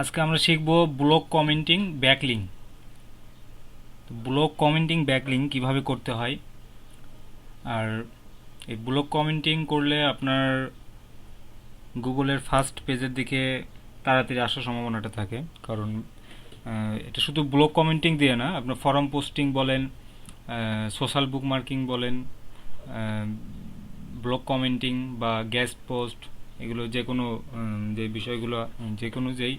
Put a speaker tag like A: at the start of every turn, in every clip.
A: আজকে আমরা শিখব block commenting backlinking block commenting backlinking কীভাবে করতে হয়? আর এই ব্লক কমেন্টিং করলে আপনার গুগলের ফার্স্ট পেজের দিকে তাড়াতাড়ি আসার সম্ভাবনাটা থাকে। কারণ এটা শুধু ব্লক কমেন্টিং দিয়ে না, আপনার ফরম পোস্টিং বলেন সোশ্যাল বুক মার্কিং বলেন ব্লক কমেন্টিং বা গেস্ট পোস্ট এগুলো যে কোনো যে বিষয়গুলো যে কোনো যেই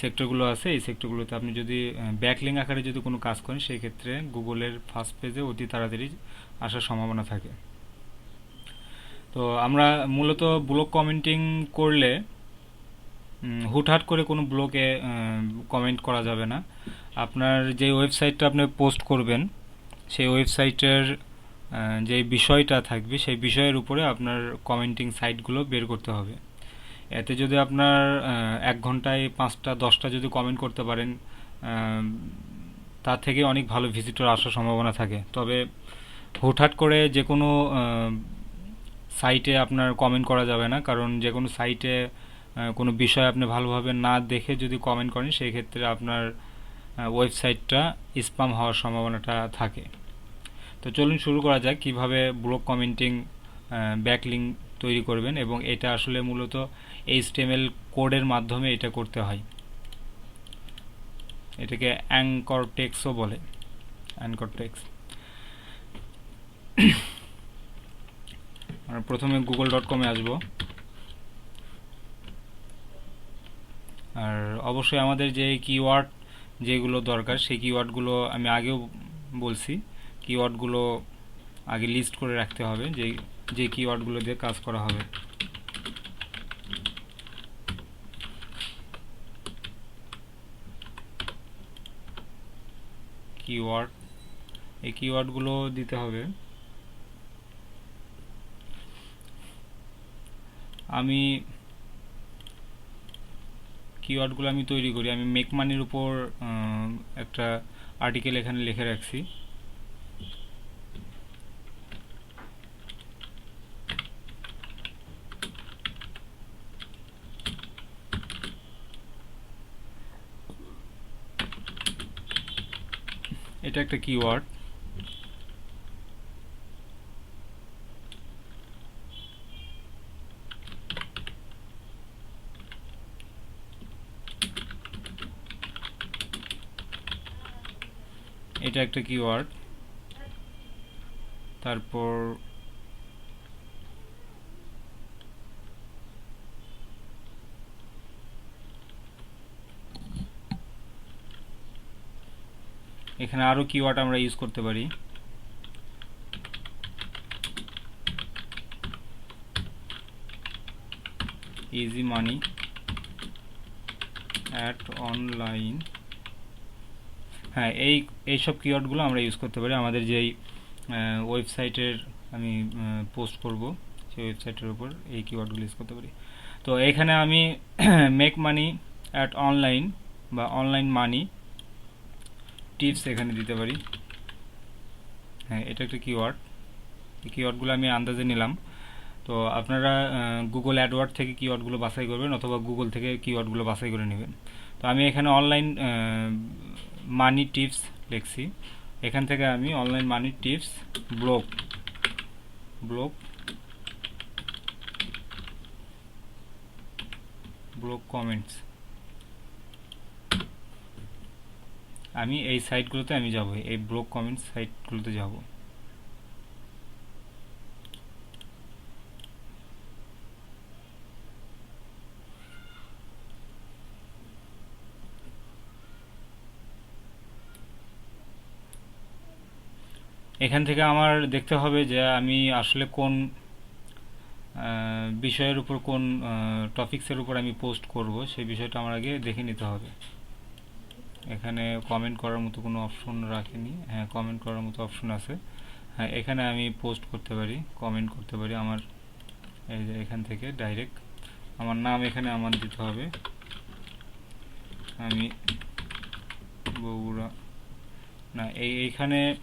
A: সেক্টরগুলো আছে, এই সেক্টরগুলোতে আপনি যদি ব্যাকলিং আকারে যদি কোনো কাজ করেন, সেই ক্ষেত্রে গুগলের ফার্স্ট পেজে অতি তাড়াতাড়ি আসার সম্ভাবনা থাকে। তো আমরা মূলত ব্লক কমেন্টিং করলে হুটহাট করে কোনো ব্লগে কমেন্ট করা যাবে না। আপনার যে ওয়েবসাইটটা আপনি পোস্ট করবেন, সেই ওয়েবসাইটের যে বিষয়টা থাকবে, সেই বিষয়ের উপরে আপনার কমেন্টিং সাইটগুলো বের করতে হবে। এতে যদি আপনার এক ঘন্টায় পাঁচটা, দশটা যদি কমেন্ট করতে পারেন তার থেকে অনেক ভালো ভিজিটর আসার সম্ভাবনা থাকে। তবে হুটহাট করে যে কোনো সাইটে আপনার কমেন্ট করা যাবে না, কারণ যে কোনো সাইটে কোনো বিষয় আপনি ভালোভাবে না দেখে যদি কমেন্ট করেন, সেই ক্ষেত্রে আপনার ওয়েবসাইটটা স্পাম হওয়ার সম্ভাবনাটা থাকে। তো চলুন শুরু করা যাক, কীভাবে ব্লক কমেন্টিং ব্যাকলিং তৈরি করবেন এবং এটা আসলে মূলত এইচটিএমএল কোডের মাধ্যমে এটা করতে হয়। এটাকে অ্যাঙ্কর টেক্সও বলে। অ্যাঙ্কর টেক্স প্রথমে গুগল ডট কমে আসব। আর অবশ্যই আমাদের যে কিওয়ার্ড যেগুলো দরকার, সেই কিওয়ার্ডগুলো আমি আগেও বলছি। কিওয়ার্ডগুলো আগে লিস্ট করে রাখতে হবে যে যে কিওয়ার্ডগুলো দিয়ে কাজ করা হবে। কিওয়ার্ড এই কিওয়ার্ডগুলো দিতে হবে। আমি কিওয়ার্ডগুলো আমি তৈরি করি। আমি মেক মানির উপর একটা আর্টিকেল এখানে লিখে রাখছি। এটা একটা কিওয়ার্ড এটা একটা কিওয়ার্ড তারপর এখানে আরও কিওয়ার্ড আমরা ইউজ করতে পারি। ইজি মানি অ্যাট অনলাইন হ্যাঁ এই, এইসব কিওয়ার্ডগুলো আমরা ইউজ করতে পারি। আমাদের যেই ওয়েবসাইটের আমি পোস্ট করব, সেই ওয়েবসাইটের উপর এই কিওয়ার্ডগুলো ইউজ করতে পারি। তো এখানে আমি মেক মানি অ্যাট অনলাইন বা অনলাইন মানি টিপস এখানে দিতে পারি। হ্যাঁ এটা একটা কিওয়ার্ড এই কিওয়ার্ডগুলো আমি আন্দাজে নিলাম। তো আপনারা গুগল অ্যাডওয়ার্ড থেকে কিওয়ার্ডগুলো বাছাই করবেন অথবা গুগল থেকে কিওয়ার্ডগুলো বাছাই করে নেবেন। তো আমি এখানে অনলাইন মানি টিপস লিখছি। এখান থেকে আমি online money tips blog blog blog comments আমি এই সাইটগুলোতে আমি যাব, এই ব্লগ কমেন্ট সাইটগুলোতে যাব। এখান থেকে আমার দেখতে হবে যে আমি আসলে কোন বিষয়ের উপর কোন টপিকসের উপর আমি পোস্ট করব, সেই বিষয়টা আমার আগে দেখে নিতে হবে। এখানে কমেন্ট করার মতো কোনো অপশন রাখিনি। হ্যাঁ কমেন্ট করার মতো অপশন আছে। হ্যাঁ এখানে আমি পোস্ট করতে পারি কমেন্ট করতে পারি আমার, এই যে এখান থেকে ডাইরেক্ট আমার নাম এখানে আমার দিতে হবে। আমি বগুড়া, না, এই, এইখানে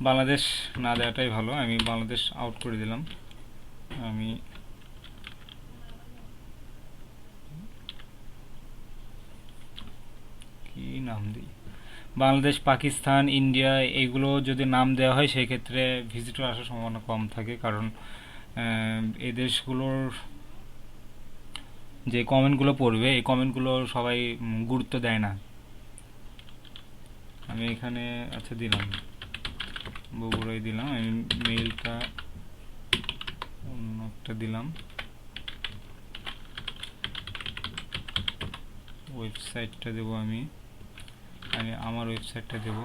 A: বাংলাদেশ না দেওয়াটাই ভালো। আমি বাংলাদেশ আউট করে দিলাম। আমি কি নাম দিই? বাংলাদেশ, পাকিস্তান, ইন্ডিয়া এইগুলো যদি নাম দেওয়া হয় সেই ক্ষেত্রে ভিজিটর আসার সম্ভাবনা কম থাকে। কারণ এ দেশগুলোর যে কমেন্টগুলো পড়বে, এই কমেন্টগুলো সবাই গুরুত্ব দেয় না। আমি এখানে আচ্ছা দিলাম। বগুড়াই দিলাম। আমি মেইলটা অন্য একটা দিলাম। ওয়েবসাইটটা দেবো আমি। আমি আমার ওয়েবসাইটটা দেব।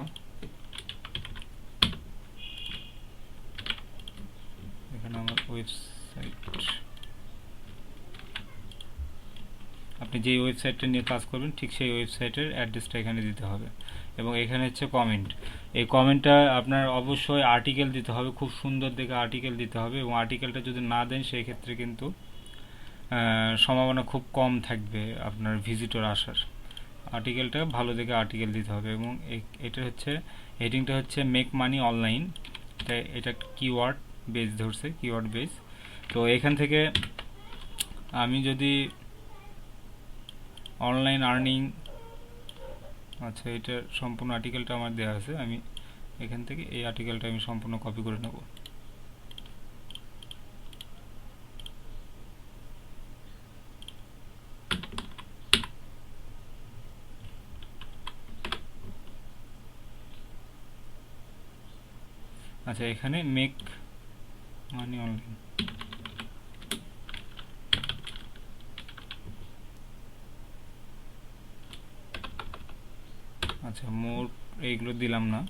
A: এখানে আমার ওয়েবসাইট। আপনি যেই ওয়েবসাইটটা নিয়ে কাজ করবেন, ঠিক সেই ওয়েবসাইটের অ্যাড্রেসটা এখানে দিতে হবে। এবং এখানে হচ্ছে কমেন্ট এই কমেন্টটা আপনার অবশ্যই আর্টিকেল দিতে হবে, খুব সুন্দর দেখে আর্টিকেল দিতে হবে এবং আর্টিকেলটা যদি না দেন, সেই ক্ষেত্রে কিন্তু সম্ভাবনা খুব কম থাকবে আপনার ভিজিটর আসার। আর্টিকেলটা ভালো দেখে আর্টিকেল দিতে হবে এবং এটা হচ্ছে হেডিংটা হচ্ছে মেক মানি অনলাইন এটা এটা কিওয়ার্ড বেস ধরছে কিওয়ার্ড বেস তো এখান থেকে আমি যদি অনলাইন আর্নিং আচ্ছা এটা সম্পূর্ণ আর্টিকেলটা আমার দেওয়া আছে, আমি এখান থেকে এই আর্টিকেলটা আমি সম্পূর্ণ কপি করে নেব। আচ্ছা এখানে মেক মানি অনলাইন আচ্ছা মোর এইগুলো দিলাম না।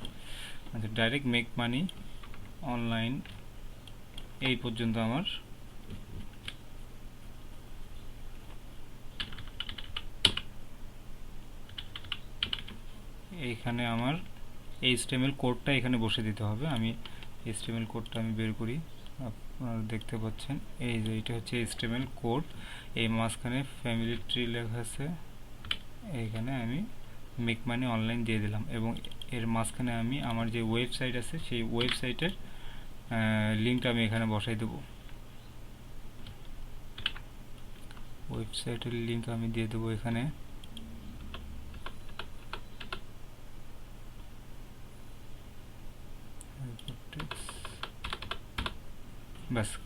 A: আচ্ছা ডাইরেক্ট মেক মানি অনলাইন এই পর্যন্ত আমার। এইখানে আমার এইচটিএমএল কোডটা এখানে বসে দিতে হবে। আমি এইচটিএমএল কোডটা আমি বের করি। আপনারা দেখতে পাচ্ছেন। এই যে, এটা হচ্ছে এইচটিএমএল কোড এই মাঝখানে ফ্যামিলি ট্রি লেখা আছে। এইখানে আমি মেক মানি অনলাইন দিয়ে দিলাম। এবং এর মাঝখানে আমি আমার যে ওয়েবসাইট আছে, সেই ওয়েবসাইটের লিঙ্কটা আমি এখানে বসাই দেব। ওয়েবসাইটের লিঙ্ক আমি দিয়ে দেবো এখানে।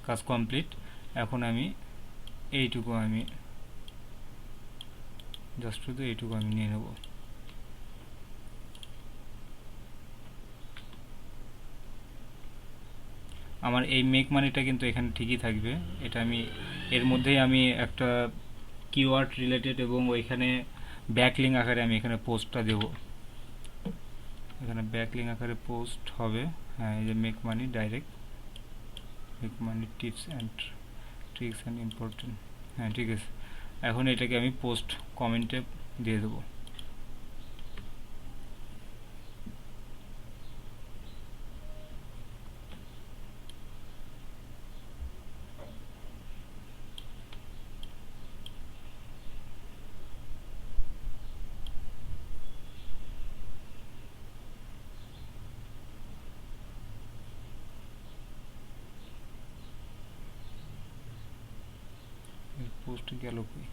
A: কাজ কমপ্লিট এখন আমি এইটুকু আমি জাস্ট শুধু এইটুকু আমি নিয়ে নেব। আমার এই মেক মানিটা কিন্তু এখানে ঠিকই থাকবে। এটা আমি, এর মধ্যেই আমি একটা কিওয়ার্ড রিলেটেড এবং ওইখানে ব্যাকলিং আকারে আমি এখানে পোস্টটা দেব। এখানে ব্যাকলিং আকারে পোস্ট হবে হ্যাঁ এই যে make money direct make money tips and tricks and important হ্যাঁ ঠিক আছে। এখন এটাকে আমি পোস্ট কমেন্টে দিয়ে দেবো। পোস্ট গেল কই?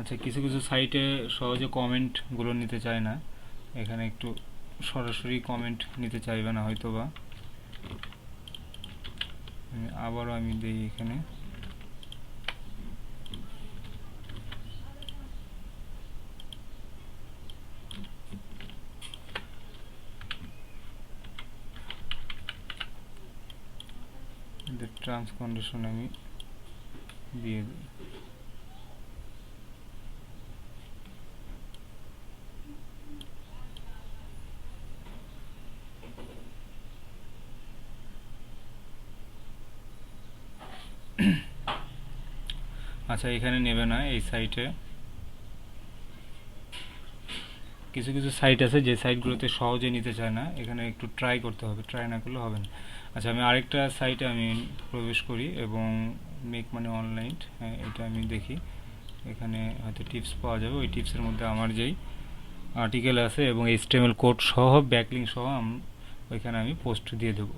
A: আচ্ছা কিছু কিছু সাইটে সহজে কমেন্টগুলো নিতে চায় না। এখানে একটু সরাসরি কমেন্ট নিতে চাইবে না হয়তো বা আবারও আমি দিই এখানে। ট্রান্স কন্ডিশন আমি দিয়ে দিই। আচ্ছা এখানে নেবে না, এই সাইটে। কিছু কিছু সাইট আছে যে সাইটগুলোতে সহজে নিতে চায় না, এখানে একটু ট্রাই করতে হবে, ট্রাই না করলে হবে না। আচ্ছা আমি আরেকটা সাইটে আমি প্রবেশ করি এবং মেক মানে অনলাইন হ্যাঁ এটা আমি দেখি। এখানে হয়তো টিপস পাওয়া যাবে। ওই টিপসের মধ্যে আমার যেই আর্টিকেল আছে এবং এইচটিএমএল কোড সহ ব্যাকলিং সহ ওইখানে আমি পোস্ট দিয়ে দেবো।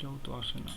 A: এটাও তো আসে না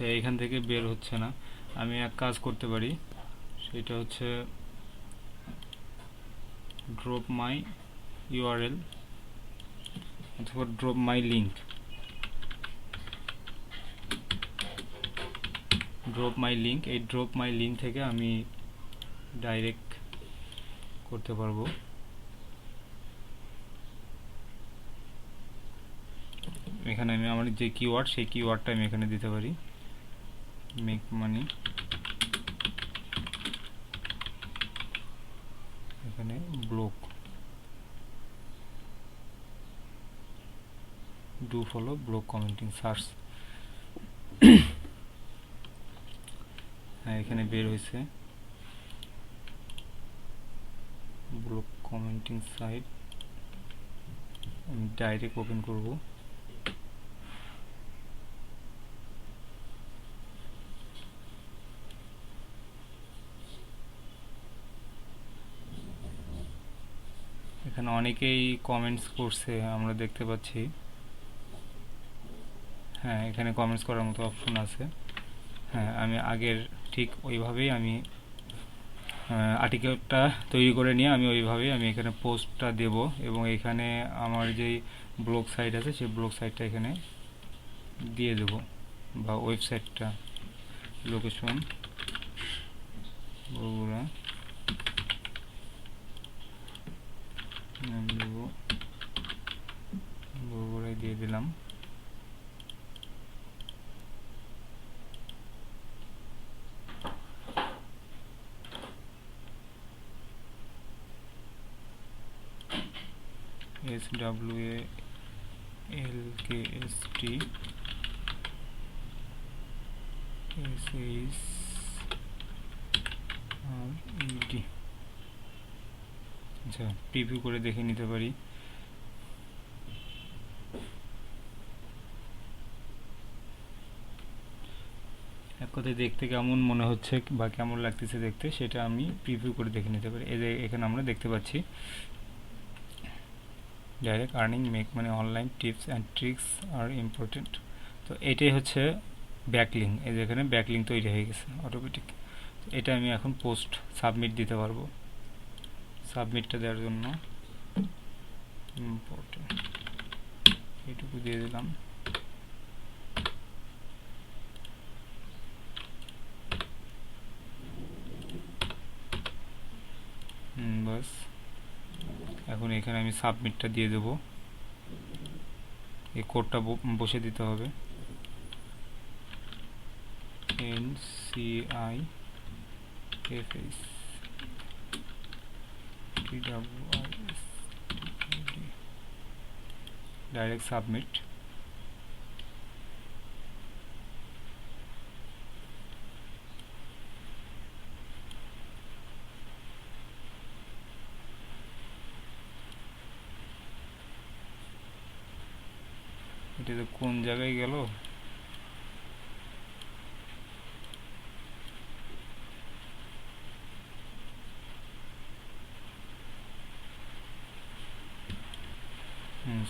A: আচ্ছা এখান থেকে বের হচ্ছে না। আমি এক কাজ করতে পারি। সেটা হচ্ছে ড্রপ মাই ইউআরএল অথবা drop my link drop my link এই ড্রপ মাই লিঙ্ক থেকে আমি ডাইরেক্ট করতে পারব। এখানে আমি আমার যে কিওয়ার্ড সেই কিওয়ার্ডটা আমি এখানে দিতে পারি। মেক মানি এখানে blog follow blog commenting search হ্যাঁ এখানে বের হয়েছে। ব্লক কমেন্টিং সাইট আমি ডাইরেক্ট ওপেন করব। এখানে অনেকেই কমেন্টস করছে, আমরা দেখতে পাচ্ছি। হ্যাঁ এখানে কমেন্টস করার মতো অপশন আছে। হ্যাঁ আমি আগের ঠিক ওইভাবেই আমি আর্টিকেলটা তৈরি করে নিয়ে আমি ওইভাবেই আমি এখানে পোস্টটা দেব এবং এখানে আমার যেই ব্লগ সাইট আছে, সেই ব্লগ সাইটটা এখানে দিয়ে দেব বা ওয়েবসাইটটা লোকেশন বগুড়া নাম দেব বগুড়ায় দিয়ে দিলাম। S W A L K S T S H R ED আচ্ছা প্রিভিউ করে দেখে নিতে পারি। এক কথায় দেখতে কেমন মনে হচ্ছে বা কেমন লাগতেছে দেখতে, সেটা আমি প্রিভিউ করে দেখে নিতে পারি। এই যে এখানে আমরা দেখতে পাচ্ছি ডাইরেক্ট আর্নিং মেক মানে অনলাইন টিপস অ্যান্ড ট্রিক্স আর ইম্পর্টেন্ট তো এটাই হচ্ছে ব্যাকলিং এই যে এখানে ব্যাকলিং তৈরি হয়ে গেছে অটোমেটিক এটা আমি এখন পোস্ট সাবমিট দিতে পারব। সাবমিটটা দেওয়ার জন্য। ইম্পর্টেন্ট এইটুকু দিয়ে দিলাম। বাস। এখন এখানে আমি সাবমিটটা দিয়ে দেব। এই কোডটা বসে দিতে হবে। N C I F S direct submit এটা তো কোন জায়গায় গেল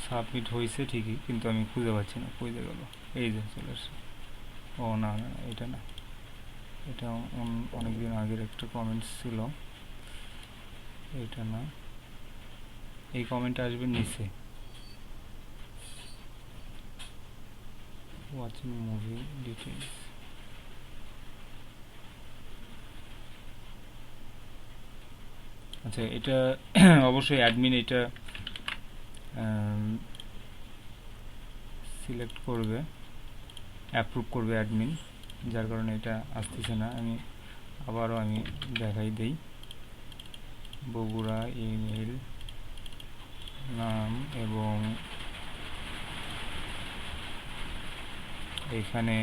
A: সাবমিট হয়েছে ঠিকই, কিন্তু আমি খুঁজে পাচ্ছি না, খুঁজে গেল। এই যে চলে আসছে ও, না না এটা না। এটা অনেক দিন আগের একটা কমেন্টস ছিল। এটা না। এই কমেন্ট আসবে নিচে। Watching মুভি ডিটেলস আচ্ছা এটা অবশ্যই অ্যাডমিন এটা সিলেক্ট করবে অ্যাপ্রুভ করবে অ্যাডমিন যার কারণে এটা আসতেছে না। আমি আবারও আমি দেখাই দেই। বগুড়া ইমেল নাম এবং এখানে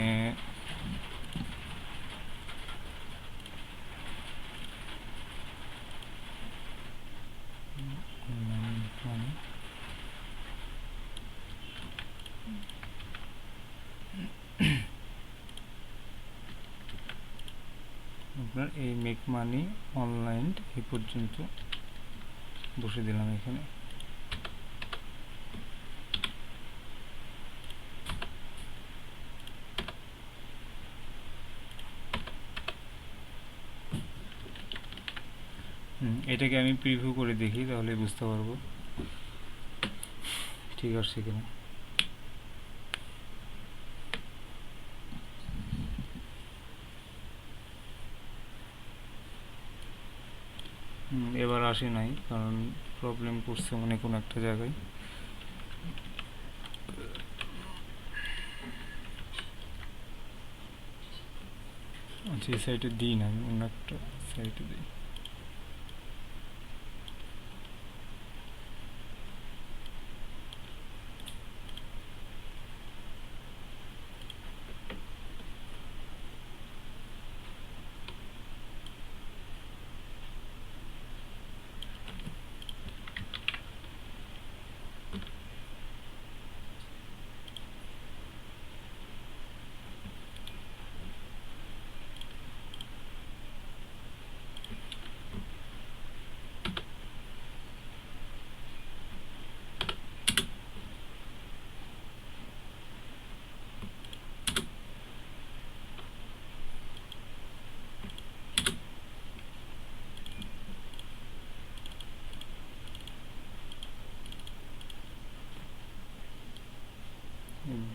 A: উম, মানে আপনার এই মেক মানি অনলাইন এই পর্যন্ত বসে দিলাম এখানে। এটাকে আমি প্রিভিউ করে দেখি, তাহলে বুঝতে পারব। ঠিক আছে কিনা হুম, এবার আসে নাই, কারণ প্রবলেম করছে মানে কোনো একটা জায়গায়। আচ্ছা এই সাইডে দিই না অন্য একটা সাইডে দিই।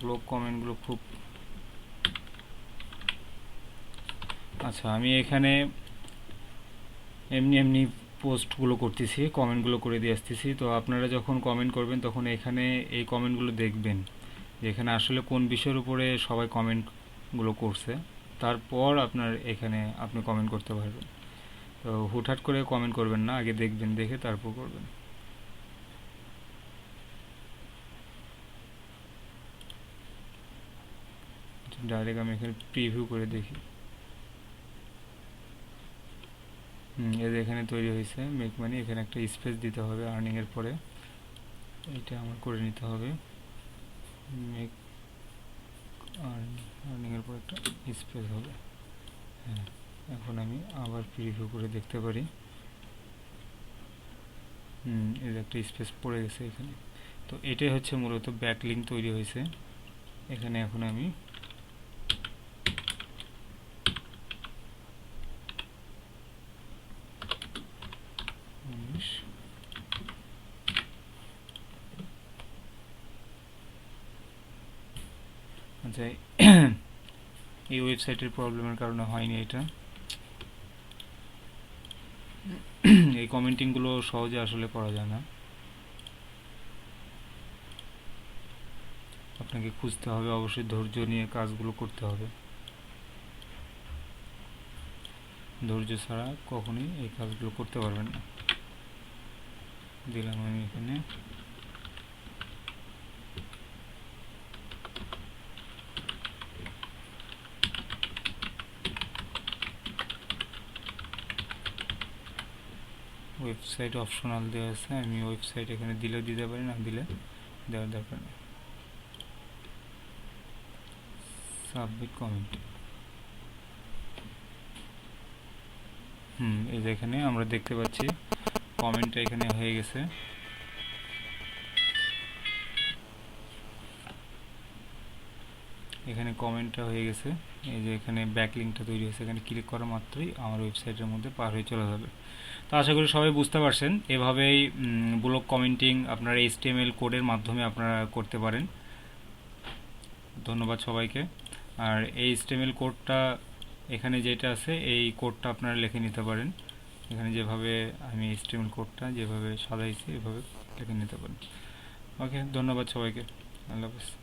A: ব্লগ কমেন্টগুলো খুব আচ্ছা আমি এখানে এমনি এমনি পোস্টগুলো করতেছি কমেন্টগুলো করে দিয়ে আসতেছি। তো আপনারা যখন কমেন্ট করবেন, তখন এখানে এই কমেন্টগুলো দেখবেন যে এখানে আসলে কোন বিষয়ের উপরে সবাই কমেন্টগুলো করছে। তারপর আপনার এখানে আপনি কমেন্ট করতে পারবেন। তো হুটহাট করে কমেন্ট করবেন না, আগে দেখবেন, দেখে তারপর করবেন। ডাইরেক্ট আমি এখানে প্রিভিউ করে দেখি। এই এখানে তৈরি হয়েছে মেক মানি এখানে একটা স্পেস দিতে হবে আর্নিং এর পরে। এটা আমার করে নিতে হবে। মেক আর্নিং এর পরে একটা স্পেস হবে। হ্যাঁ এখন আমি আবার প্রিভিউ করে দেখতে পারি। হুম যে একটা স্পেস পড়ে গেছে এখানে। তো এটাই হচ্ছে মূলত ব্যাকলিঙ্ক তৈরি হয়েছে। এখানে এখন আমি আচ্ছা এই ওয়েবসাইটের প্রবলেমের কারণে হয়নি এটা। এই কমেন্টিংগুলো সহজে আসলে করা যায় না। আপনাকে খুঁজতে হবে, অবশ্যই ধৈর্য নিয়ে কাজগুলো করতে হবে। ধৈর্য ছাড়া কখনোই এই কাজগুলো করতে পারবেন না। দিলাম আমি এখানে। ওয়েবসাইট অপশনাল দেওয়া আছে, আমি ওয়েবসাইট এখানে দিলেও দিতে পারি, না দিলে দেওয়ার দরকার নেই। সাবমিট কমেন্ট হুম, এই যে এখানে আমরা দেখতে পাচ্ছি কমেন্টটা এখানে হয়ে গেছে। এখানে কমেন্টটা হয়ে গেছে। এই যে এখানে ব্যাকলিংকটা তৈরি হয়েছে, এখানে ক্লিক করা মাত্রই আমার ওয়েবসাইটের মধ্যে পার হয়ে চলে যাবে। তো আশা করি সবাই বুঝতে পারছেন, এভাবেই ব্লগ কমেন্টিং আপনারা এইচটিএমএল কোডের মাধ্যমে আপনারা করতে পারেন। ধন্যবাদ সবাইকে। আর এই এইচটিএমএল কোডটা এখানে যেটা আছে, এই কোডটা আপনারা লিখে নিতে পারেন। এখানে যেভাবে আমি এইচটিএমএল কোডটা যেভাবে সাজাইছি, এভাবে লিখে নিতে পারেন। ওকে ধন্যবাদ সবাইকে। আল্লাহ হাফিজ।